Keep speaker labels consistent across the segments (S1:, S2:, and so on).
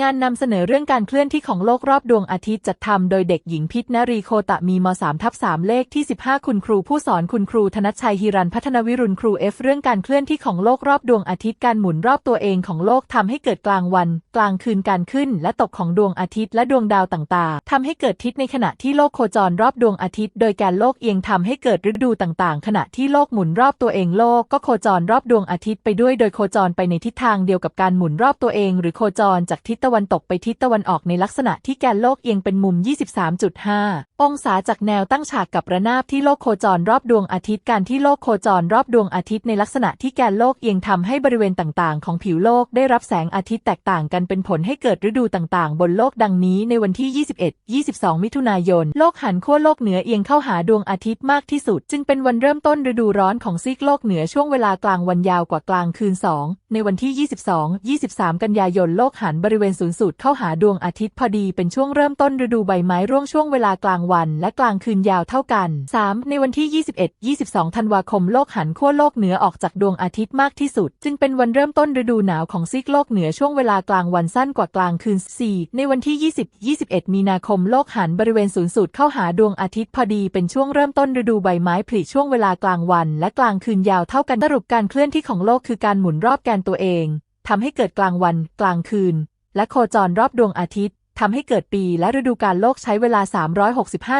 S1: งานนำเสนอเรื่องการเคลื่อนที่ของโลกรอบดวงอาทิตย์จัดทำโดยเด็กหญิงพิษนรีโคตะมีม3ทับ3เลขที่ 15 คุณครูผู้สอนคุณครูธนชชัยฮิรันพัฒนวิรุณครูเอฟเรื่องการเคลื่อนที่ของโลกรอบดวงอาทิตย์การหมุนรอบตัวเองของโลกทำให้เกิดกลางวัน กลางคืนการขึ้น และตกของดวงอาทิตย์และดวงดาวต่างๆทำให้เกิดทิศในขณะที่โลกโคจรรอบดวงอาทิตย์ โดยการโลกเอียงทำให้เกิดฤดูต่างๆ ขณะที่โลกหมุนรอบตัวเองโลกก็โคจรรอบดวงอาทิตย์ไปด้วยโดยโคจรไปในทิศทางเดียวกับการหมุนรอบตัวเอง หรือโคจรจากทิศตะวันตกไปทิศตะวันออกในลักษณะที่แกนโลกเอียงเป็นมุม 23.5 องศาจากแนวตั้งฉากกับระนาบที่โลกโคจรรอบดวงอาทิตย์การที่โลกโคจรรอบดวงอาทิตย์ในลักษณะที่แกนโลกเอียงทำให้บริเวณต่างๆ ของผิวโลกได้รับแสงอาทิตย์แตกต่างกันเป็นผลให้เกิดฤดูต่างๆ บนโลกดังนี้ในวันที่ 21 22 มิถุนายน โลกหันขั้วโลกเหนือเอียงเข้าหาดวงอาทิตย์มากที่สุด จึงเป็นวันเริ่มต้นฤดูร้อนของซีกโลกเหนือช่วงเวลากลางวันยาวกว่ากลางคืน 2 ในวันที่ 22 23 กันยายนโลกหันบริเวณศูนย์สูตรเข้าหาดวงอาทิตย์พอดีเป็นช่วงเริ่มต้นฤดูใบไม้ร่วงช่วงเวลากลางวัน และกลางคืนยาวเท่ากัน 3 ในวันที่ 21 22 ธันวาคมโลกหันขั้วโลกเหนือออกจากดวงอาทิตย์มากที่สุด จึงเป็นวันเริ่มต้นฤดูหนาวของซีกโลกเหนือช่วงเวลากลางวันสั้นกว่ากลางคืน 4 ในวันที่ 20 21 มีนาคมโลกหันบริเวณศูนย์สูตรเข้าหาดวงอาทิตย์พอดีเป็นช่วงเริ่มต้นฤดูใบไม้ผลิช่วงเวลากลางวัน และกลางคืนยาวเท่ากันสรุปการเคลื่อนที่ของโลกคือการหมุนรอบแกนตัวเองทำให้เกิดกลางวัน กลางคืน และโคจรรอบดวงอาทิตย์ทำให้เกิดปีและฤดูกาลโลกใช้เวลา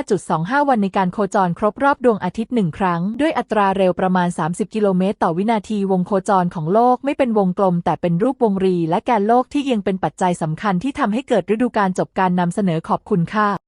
S1: 365.25 วันในการโคจรครบรอบดวงอาทิตย์หนึ่งครั้ง ด้วยอัตราเร็วประมาณ 30 กิโลเมตรต่อวินาทีวงโคจรของโลกไม่เป็นวงกลม แต่เป็นรูปวงรี และแกนโลกที่เอียงเป็นปัจจัยสำคัญที่ทำให้เกิดฤดูกาลจบการนำเสนอขอบคุณค่ะ